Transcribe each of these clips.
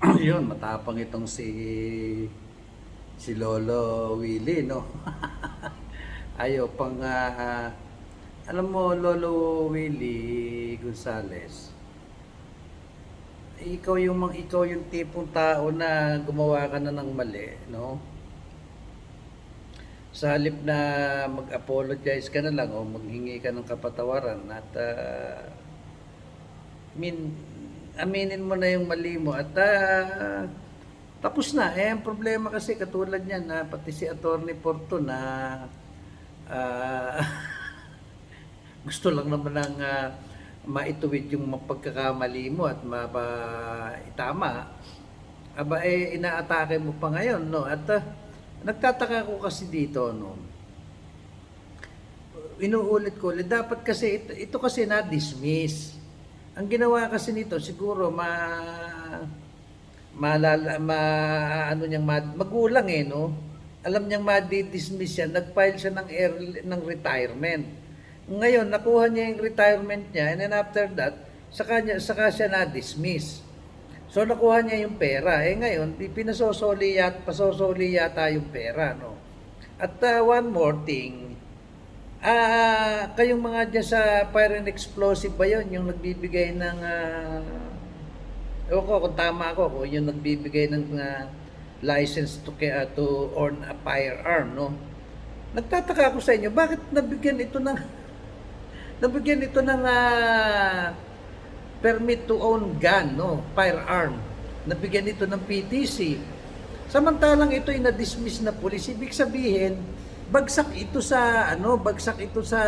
yun, matapang itong si si Lolo Willie, no? Ayaw pang ah, alam mo Lolo Willie Gonzales. Ikaw yung mang ikaw yung tipong tao na gumawa ka na ng mali, no? Sa halip na mag-apologize ka na lang o maghingi ka ng kapatawaran at ah, min aminin mo na yung mali mo at ah, tapos na. Eh, ang problema kasi katulad niyan na pati si Attorney Porto na ah, gusto lang naman ng ah, maituwid yung pagkakamali mo at mapa itama. Aba eh inaatake mo pa ngayon, no? At ah, nagtataka ko kasi dito, no? Inuulit ko dapat kasi ito, ito kasi na-dismiss. Ang ginawa kasi nito siguro ma malala ma ano niyang ma- magulang eh no. Alam niyang ma-dismiss siya, nag-file siya ng early, ng retirement. Ngayon nakuha niya yung retirement niya and then after that saka niya saka siya na-dismiss. So nakuha niya yung pera. Eh ngayon, pinasosoli yat, pasosoli yata yung pera, no. At uh, one more thing, ah kayong mga dyan sa fire and explosive ba yun, yung nagbibigay ng, uh, ewan ko kung tama ako, kung yung nagbibigay ng ah, license to, kaya to own a firearm, no. Nagtataka ako sa inyo, bakit nabigyan ito ng, nabigyan ito ng, ah, permit to own gun, no, firearm. Nabigyan ito ng PTC. Samantalang ito ay na-dismiss na police, ibig sabihin, bagsak ito sa ano, bagsak ito sa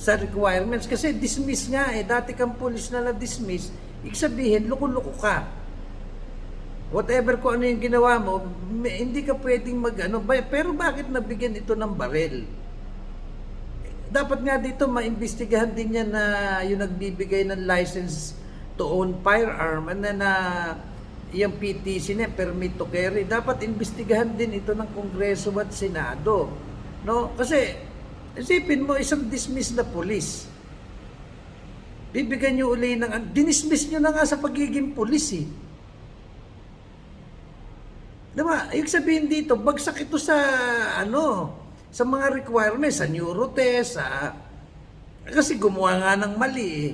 sa requirements kasi dismiss nga eh. Dati kang police na na-dismiss, ibig sabihin loko-loko ka. Whatever ko ano yung ginawa mo, may- hindi ka pwedeng mag ano, ba- pero bakit nabigyan ito ng barel? dapat nga dito maimbestigahan din yan na yung nagbibigay ng license to own firearm and then na yung PTC niya, permit to carry, dapat imbestigahan din ito ng Kongreso at Senado. No? Kasi, isipin mo, isang dismiss na police. Bibigyan nyo uli ng, dinismiss nyo na nga sa pagiging police eh. Diba? Ibig sabihin dito, bagsak ito sa ano, sa mga requirements, sa neurotest, sa... Kasi gumawa nga ng mali eh.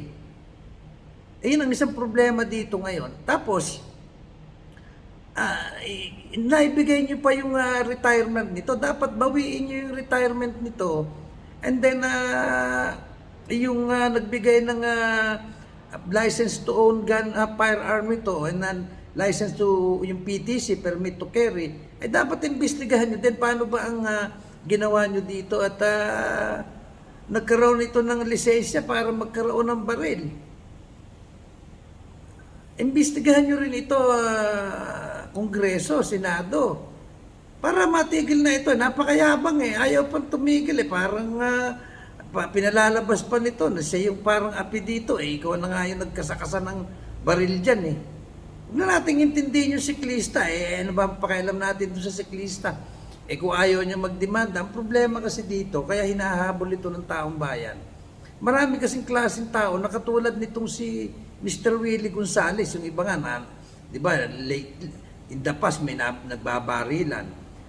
Eh, yun ang isang problema dito ngayon. Tapos, i- naibigay nyo pa yung ah, retirement nito. Dapat bawiin nyo yung retirement nito. And then, ah, yung ah, nagbigay ng ah, license to own gun, ah, firearm ito, and then license to yung PTC, permit to carry, ay dapat imbestigahan nyo din paano ba ang ah, ginawa nyo dito at ah, nagkaroon ito ng lisensya para magkaroon ng baril. Imbestigahan nyo rin ito, ah, Kongreso, Senado. Para matigil na ito. Napakayabang eh. Ayaw pang tumigil eh. Parang pa, pinalalabas pa nito na siya yung parang api dito eh. Ikaw na nga yung nagkasakasa ng baril dyan eh. Huwag na natin intindihin yung siklista eh. Ano ba ang pakialam natin doon sa siklista? Eh kung ayaw niya magdemanda, ang problema kasi dito, kaya hinahabol ito ng taong bayan. Marami kasing klaseng tao na katulad nitong si Mr. Willie Gonzales, yung iba nga na, di ba, late, in the past may na, nagbabarilan.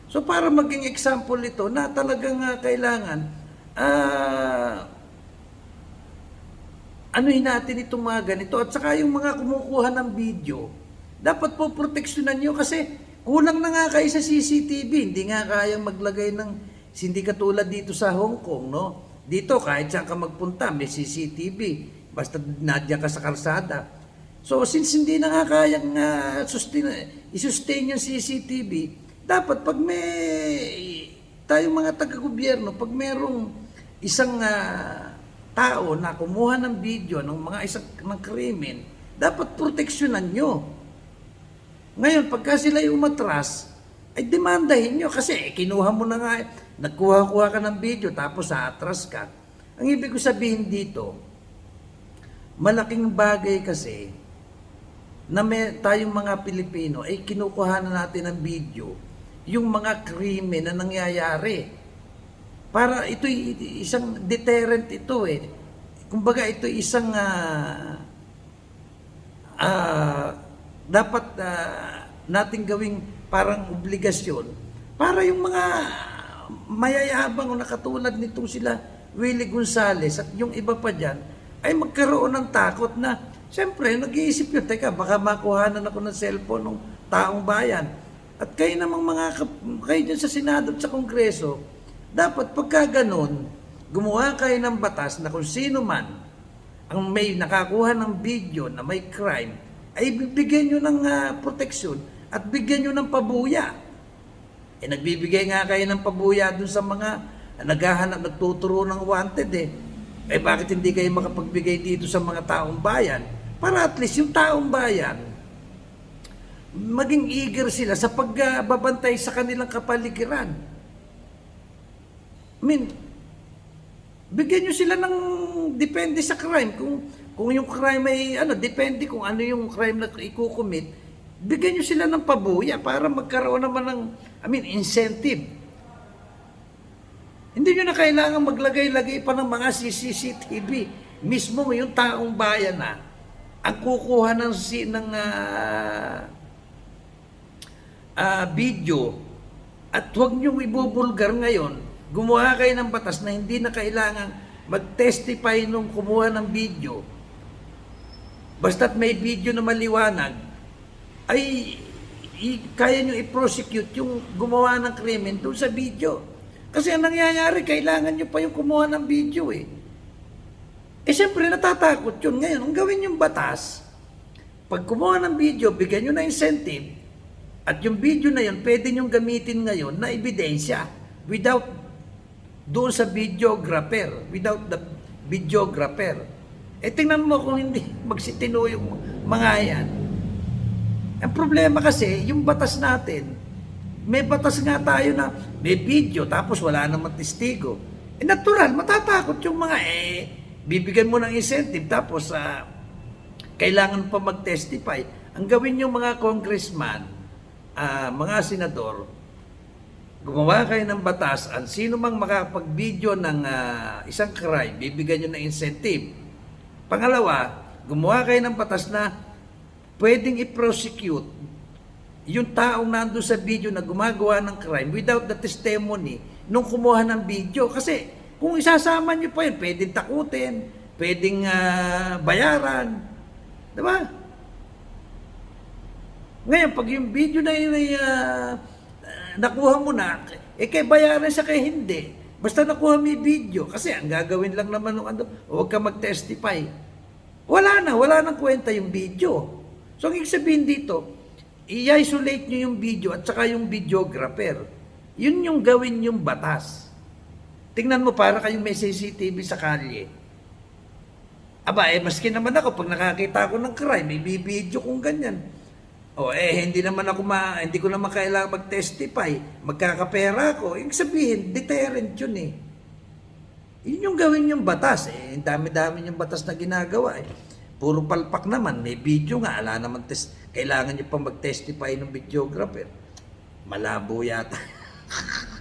So para maging example ito na talagang ah, kailangan, ah, anuhin natin itong mga ganito at saka yung mga kumukuha ng video, dapat po proteksyonan nyo kasi kulang na nga kayo sa CCTV, hindi nga kayang maglagay ng, hindi katulad dito sa Hong Kong, no? Dito, kahit saan ka magpunta, may CCTV, basta nadya ka sa kalsada. So, since hindi na nga kayang uh, sustain, i-sustain yung CCTV, dapat pag may, tayong mga taga-gobyerno, pag merong isang ah, tao na kumuha ng video ng mga isang ng krimen, dapat proteksyonan nyo. Ngayon, pagka sila yung umatras, ay demandahin nyo kasi eh, kinuha mo na nga, eh. nagkuha-kuha ka ng video tapos atras ka. Ang ibig ko sabihin dito, malaking bagay kasi na may, tayong mga Pilipino ay kinukuha na natin ng video yung mga krimen na nangyayari. Para ito isang deterrent ito eh. Kumbaga ito isang ah ah, dapat ah, nating gawing parang obligasyon para yung mga mayayabang o nakatulad nitong sila Willie Gonzales at yung iba pa dyan ay magkaroon ng takot na siyempre nag-iisip yun, teka baka makuhanan ako ng cellphone ng taong bayan. At kayo namang mga, kayo dyan sa Senado at sa Kongreso, dapat pagka ganun, gumawa kayo ng batas na kung sino man ang may nakakuha ng video na may crime, ay bibigyan nyo ng ah, proteksyon at bigyan nyo ng pabuya. Eh, nagbibigay nga kayo ng pabuya dun sa mga naghahanap, nagtuturo ng wanted eh. Eh, bakit hindi kayo makapagbigay dito sa mga taong bayan? Para at least yung taong bayan, maging eager sila sa pagbabantay sa kanilang kapaligiran. I mean, bigyan nyo sila ng depende sa crime. Kung kung yung crime ay ano, depende kung ano yung crime na ikukumit, bigyan nyo sila ng pabuya para magkaroon naman ng, I mean, incentive. Hindi nyo na kailangan maglagay-lagay pa ng mga CCTV. Mismo yung taong bayan na ang kukuha ng, si, ng ah, ah, video at huwag niyong ibubulgar ngayon, gumawa kayo ng batas na hindi na kailangan mag-testify nung kumuha ng video. Basta't may video na maliwanag, ay i- kaya nyo i-prosecute yung gumawa ng krimen doon sa video. Kasi ang nangyayari, kailangan nyo pa yung kumuha ng video eh. Eh siyempre natatakot yun. Ngayon, ang gawin yung batas, pag kumuha ng video, bigyan nyo na incentive, at yung video na yun, pwede nyo gamitin ngayon na ebidensya without doon sa videographer, without the videographer. Eh tingnan mo kung hindi magsitino yung mga yan. Ang problema kasi, yung batas natin, may batas nga tayo na may video tapos wala namang testigo. Eh natural, matatakot yung mga eh, bibigyan mo ng incentive tapos ah, kailangan pa mag-testify. Ang gawin yung mga congressman, ah, mga senador, gumawa kayo ng batas at sino mang makapag-video ng ah, isang crime, bibigyan nyo ng incentive. Pangalawa, gumawa kayo ng batas na pwedeng i-prosecute yung taong nando sa video na gumagawa ng crime without the testimony nung kumuha ng video. Kasi kung isasama nyo pa yun, pwedeng takutin, pwedeng ah, bayaran. Di ba? Ngayon, pag yung video na yun ay ah, nakuha mo na, eh kay bayaran sa kay hindi. Basta nakuha mo yung video. Kasi ang gagawin lang naman ng ano, huwag ka mag-testify. Wala na, wala nang kwenta yung video. So, ang ibig sabihin dito, i-isolate nyo yung video at saka yung videographer. Yun yung gawin yung batas. Tingnan mo, para kayong may CCTV sa kalye. Aba, eh, maski naman ako, pag nakakita ako ng crime, may bibidyo kung ganyan. O, eh, hindi naman ako ma, hindi ko naman kailangan mag-testify. Magkakapera ako. Ibig sabihin, deterrent yun eh. Yun yung gawin yung batas. Eh, dami-dami yung batas na ginagawa eh. Puro palpak naman. May video nga. Ala naman test. Kailangan nyo pa mag-testify ng videographer. Malabo yata.